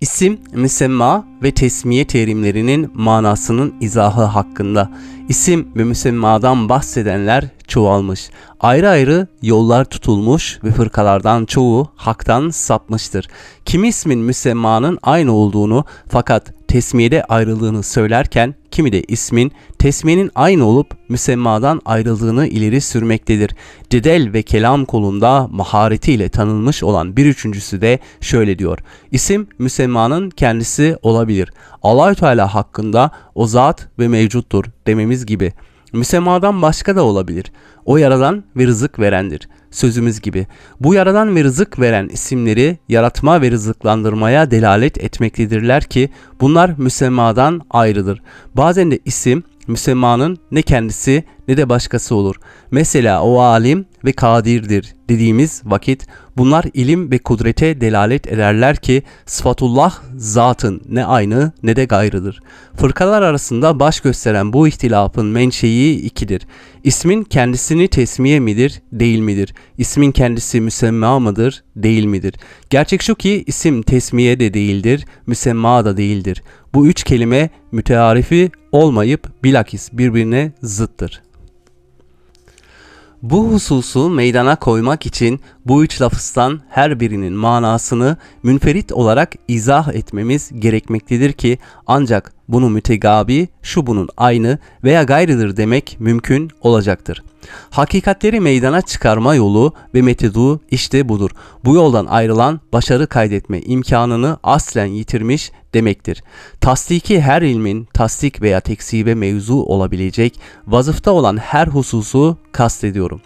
İsim, müsemma ve tesmiye terimlerinin manasının izahı hakkında isim ve müsemmadan bahsedenler çoğalmış. Ayrı ayrı yollar tutulmuş ve fırkalardan çoğu haktan sapmıştır. Kimi ismin müsemmanın aynı olduğunu fakat tesmiyede ayrıldığını söylerken kimi de ismin tesmiyenin aynı olup müsemmadan ayrıldığını ileri sürmektedir. Dedel ve kelam kolunda maharetiyle tanınmış olan bir üçüncüsü de şöyle diyor. İsim müsemmanın kendisi olabilir. Allahü Teala hakkında o zat ve mevcuttur dememiz gibi. Müsemmadan başka da olabilir. O yaradan ve rızık verendir. Sözümüz gibi. Bu yaradan ve rızık veren isimleri yaratma ve rızıklandırmaya delalet etmektedirler ki bunlar müsemmadan ayrıdır. Bazen de isim müsemmanın ne kendisi ne de başkası olur. Mesela o alim ve kadirdir dediğimiz vakit bunlar ilim ve kudrete delalet ederler ki sıfatullah zatın ne aynı ne de gayrıdır. Fırkalar arasında baş gösteren bu ihtilafın menşei ikidir. İsmin kendisini tesmiye midir, değil midir? İsmin kendisi müsemma mıdır, değil midir? Gerçek şu ki isim tesmiye de değildir, müsemma da değildir. Bu üç kelime mütearifi olmayıp bilakis birbirine zıttır. Bu hususu meydana koymak için bu üç lafızdan her birinin manasını münferit olarak izah etmemiz gerekmektedir ki ancak bunu mütegabi, şu bunun aynı veya gayrıdır demek mümkün olacaktır. Hakikatleri meydana çıkarma yolu ve metodu işte budur. Bu yoldan ayrılan başarı kaydetme imkanını aslen yitirmiş demektir. Tasdiki her ilmin tasdik veya teksibe mevzu olabilecek vazıfta olan her hususu kastediyorum.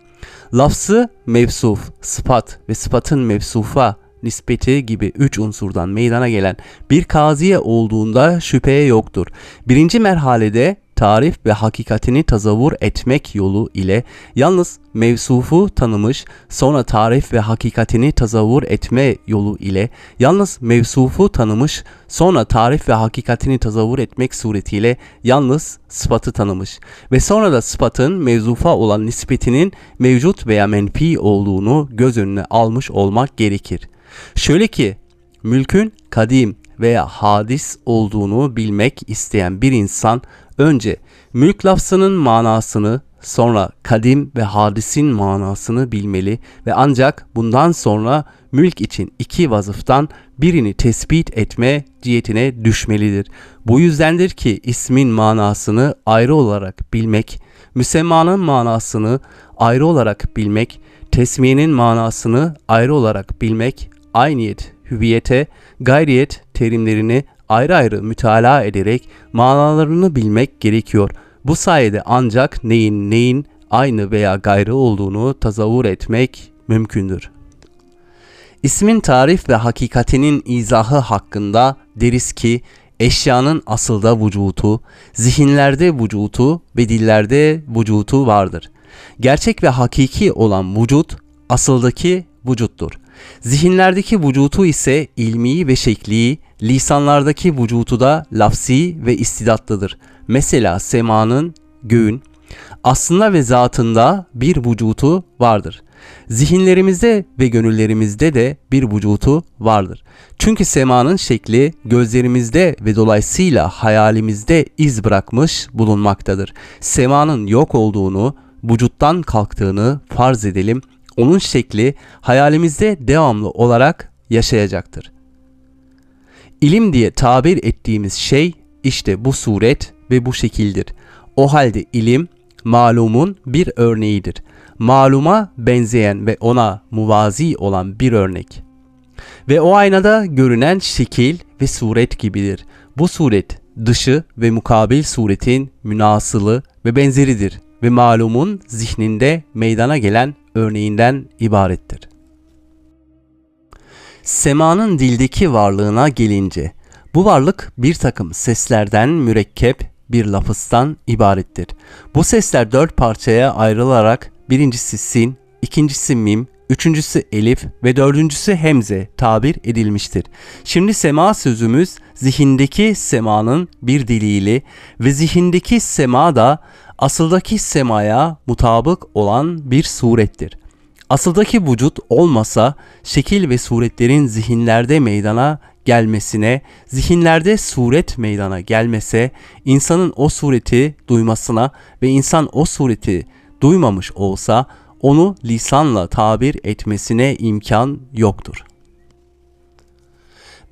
Lafzı mevsuf, sıfat ve sıfatın mevsufa nispeti gibi üç unsurdan meydana gelen bir kaziye olduğunda şüpheye yoktur. Birinci merhalede tarif ve hakikatini tazavvur etmek yolu ile yalnız mevsufu tanımış, sonra tarif ve hakikatini tazavvur etme yolu ile yalnız mevsufu tanımış, sonra tarif ve hakikatini tazavvur etmek suretiyle yalnız sıfatı tanımış ve sonra da sıfatın mevzufa olan nispetinin mevcut veya menfi olduğunu göz önüne almış olmak gerekir. Şöyle ki mülkün kadim veya hadis olduğunu bilmek isteyen bir insan önce mülk lafzının manasını sonra kadim ve hadisin manasını bilmeli ve ancak bundan sonra mülk için iki vazıftan birini tespit etme diyetine düşmelidir. Bu yüzdendir ki ismin manasını ayrı olarak bilmek, müsemmanın manasını ayrı olarak bilmek, tesmiyenin manasını ayrı olarak bilmek ayniyet, hüviyete, gayriyet terimlerini ayrı ayrı mütalaa ederek manalarını bilmek gerekiyor. Bu sayede ancak neyin neyin aynı veya gayrı olduğunu tazavvur etmek mümkündür. İsmin tarif ve hakikatinin izahı hakkında deriz ki eşyanın asılda vücutu, zihinlerde vücutu ve dillerde vücutu vardır. Gerçek ve hakiki olan vücut asıldaki vücuttur. Zihinlerdeki vücutu ise ilmi ve şekli, lisanlardaki vücutu da lafsi ve istidatlıdır. Mesela semanın, göğün, aslında ve zatında bir vücutu vardır. Zihinlerimizde ve gönüllerimizde de bir vücutu vardır. Çünkü semanın şekli gözlerimizde ve dolayısıyla hayalimizde iz bırakmış bulunmaktadır. Semanın yok olduğunu, vücuttan kalktığını farz edelim onun şekli hayalimizde devamlı olarak yaşayacaktır. İlim diye tabir ettiğimiz şey işte bu suret ve bu şekildir. O halde ilim malumun bir örneğidir. Maluma benzeyen ve ona muvazi olan bir örnek. Ve o aynada görünen şekil ve suret gibidir. Bu suret dışı ve mukabil suretin münasılı ve benzeridir ve malumun zihninde meydana gelen örneğinden ibarettir. Semanın dildeki varlığına gelince, bu varlık bir takım seslerden mürekkep bir lafızdan ibarettir. Bu sesler dört parçaya ayrılarak birincisi sin, ikincisi mim, üçüncüsü elif ve dördüncüsü hemze tabir edilmiştir. Şimdi sema sözümüz zihindeki semanın bir diliyle ve zihindeki sema da asıldaki semaya mutabık olan bir surettir. Asıldaki vücut olmasa şekil ve suretlerin zihinlerde meydana gelmesine, zihinlerde suret meydana gelmese, insanın o sureti duymasına ve insan o sureti duymamış olsa onu lisanla tabir etmesine imkan yoktur.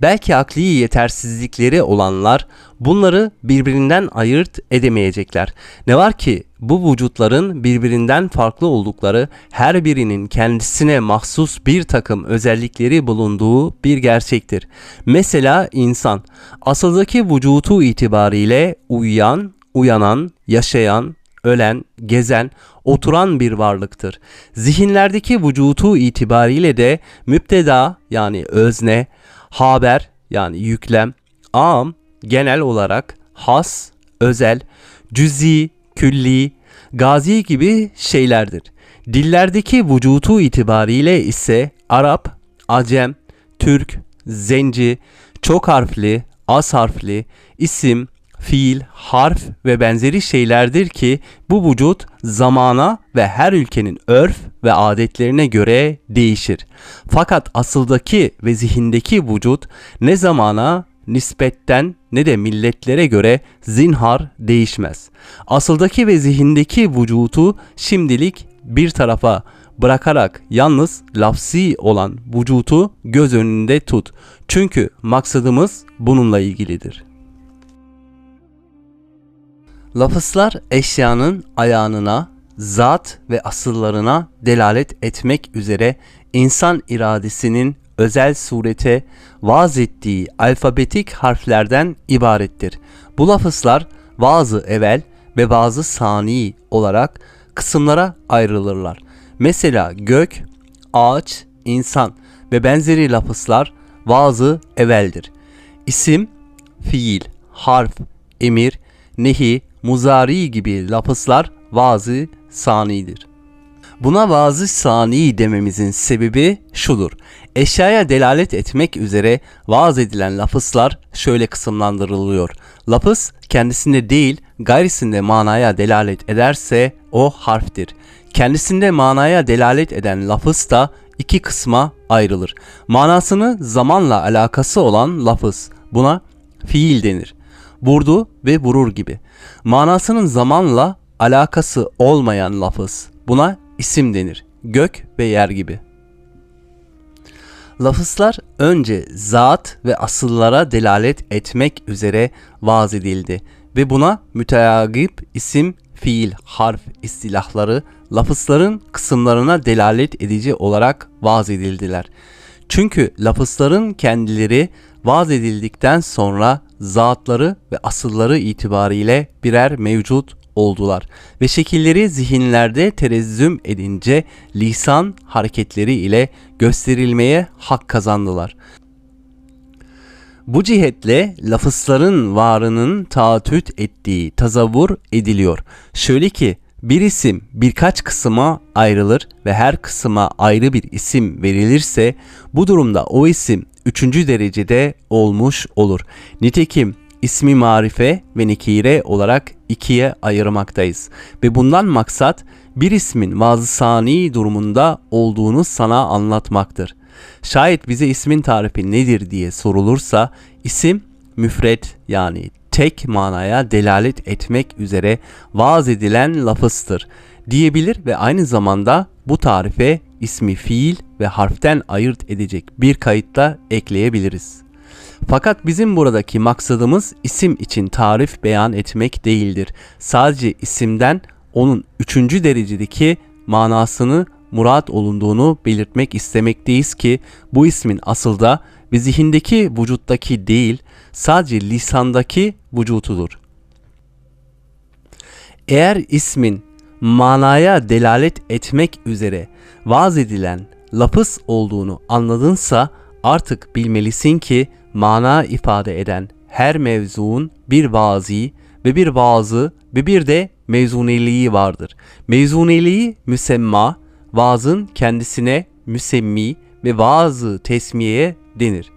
Belki akli yetersizlikleri olanlar bunları birbirinden ayırt edemeyecekler. Ne var ki bu vücutların birbirinden farklı oldukları her birinin kendisine mahsus bir takım özellikleri bulunduğu bir gerçektir. Mesela insan asıldaki vücutu itibariyle uyuyan, uyanan, yaşayan, ölen, gezen, oturan bir varlıktır. Zihinlerdeki vücutu itibariyle de müpteda yani özne, haber yani yüklem, am genel olarak has, özel, cüzi, külli, gazi gibi şeylerdir. Dillerdeki vücutu itibariyle ise Arap, Acem, Türk, Zenci, çok harfli, az harfli, isim, fiil, harf ve benzeri şeylerdir ki bu vücut zamana ve her ülkenin örf ve adetlerine göre değişir. Fakat asıldaki ve zihindeki vücut ne zamana nispetten ne de milletlere göre zinhar değişmez. Asıldaki ve zihindeki vücutu şimdilik bir tarafa bırakarak yalnız lafsi olan vücutu göz önünde tut. Çünkü maksadımız bununla ilgilidir. Lafızlar eşyanın ayağına, zat ve asıllarına delalet etmek üzere insan iradesinin özel surete vaz ettiği alfabetik harflerden ibarettir. Bu lafızlar bazı evvel ve bazı sani olarak kısımlara ayrılırlar. Mesela gök, ağaç, insan ve benzeri lafızlar bazı evveldir. İsim, fiil, harf, emir, nehi, muzari gibi lafızlar vazı sanidir. Buna vazı sani dememizin sebebi şudur. Eşyaya delalet etmek üzere vaaz edilen lafızlar şöyle kısımlandırılıyor. Lafız kendisinde değil gayrisinde manaya delalet ederse o harftir. Kendisinde manaya delalet eden lafız da iki kısma ayrılır. Manasını zamanla alakası olan lafız buna fiil denir. Burdu ve vurur gibi. Manasının zamanla alakası olmayan lafız buna isim denir. Gök ve yer gibi. Lafızlar önce zat ve asıllara delalet etmek üzere vaz edildi ve buna müteagip isim, fiil, harf istilahları lafızların kısımlarına delalet edici olarak vaz edildiler. Çünkü lafızların kendileri vaz edildikten sonra zatları ve asılları itibariyle birer mevcut oldular ve şekilleri zihinlerde terezzüm edince lisan hareketleri ile gösterilmeye hak kazandılar. Bu cihetle lafızların varının taatüt ettiği tazavvur ediliyor. Şöyle ki bir isim birkaç kısma ayrılır ve her kısma ayrı bir isim verilirse bu durumda o isim üçüncü derecede olmuş olur. Nitekim ismi marife ve nekire olarak ikiye ayırmaktayız. Ve bundan maksat bir ismin vazısani durumunda olduğunu sana anlatmaktır. Şayet bize ismin tarifi nedir diye sorulursa isim müfret yani tek manaya delalet etmek üzere vaaz edilen lafızdır diyebilir ve aynı zamanda bu tarife ismi fiil ve harften ayırt edecek bir kayıtla ekleyebiliriz. Fakat bizim buradaki maksadımız isim için tarif beyan etmek değildir. Sadece isimden onun üçüncü derecedeki manasını murat olunduğunu belirtmek istemekteyiz ki bu ismin asılda ve zihindeki vücuttaki değil sadece lisandaki vücutudur. Eğer ismin manaya delalet etmek üzere vaz edilen lafız olduğunu anladınsa artık bilmelisin ki mana ifade eden her mevzuun bir vazi ve bir vaazı ve bir de mevzuneliği vardır. Mevzuneliği müsemma, vaazın kendisine müsemmi ve vaazı tesmiyeye denir.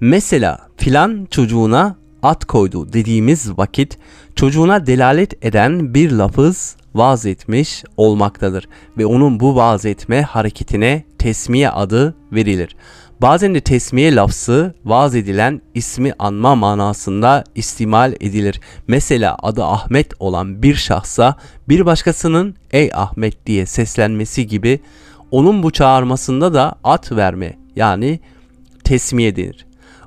Mesela filan çocuğuna at koydu dediğimiz vakit çocuğuna delalet eden bir lafız vaaz etmiş olmaktadır ve onun bu vaaz etme hareketine tesmiye adı verilir. Bazen de tesmiye lafzı vaz edilen ismi anma manasında istimal edilir. Mesela adı Ahmet olan bir şahsa bir başkasının ey Ahmet diye seslenmesi gibi onun bu çağırmasında da at verme yani tesmiye denir.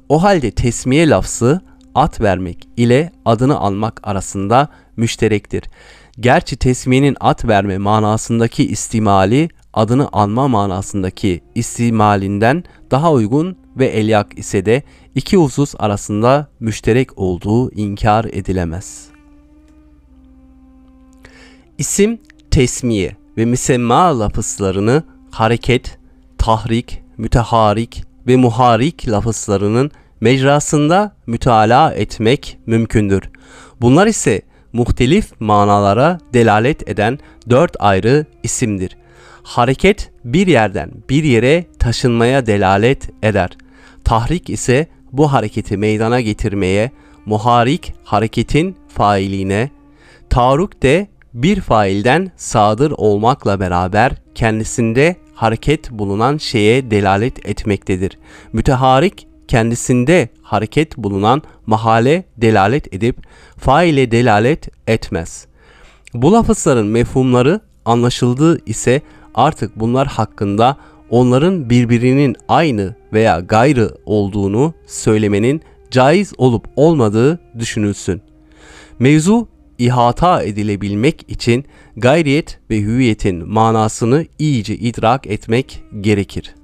O halde tesmiye lafzı at vermek ile adını almak arasında müşterektir. Gerçi tesmiyenin at verme manasındaki istimali adını alma manasındaki istimalinden daha uygun ve elyak ise de iki husus arasında müşterek olduğu inkar edilemez. İsim, tesmiye ve müsemma lafızlarını hareket, tahrik, müteharik ve muharik lafızlarının mecrasında mütalaa etmek mümkündür. Bunlar ise muhtelif manalara delalet eden dört ayrı isimdir. Hareket bir yerden bir yere taşınmaya delalet eder. Tahrik ise bu hareketi meydana getirmeye, muharik hareketin failine, taruk de bir failden sadır olmakla beraber kendisinde hareket bulunan şeye delalet etmektedir. Müteharik kendisinde hareket bulunan mahale delalet edip faile delalet etmez. Bu lafızların mefhumları anlaşıldığı ise artık bunlar hakkında onların birbirinin aynı veya gayrı olduğunu söylemenin caiz olup olmadığı düşünülsün. Mevzu ihata edilebilmek için gayriyet ve hüviyetin manasını iyice idrak etmek gerekir.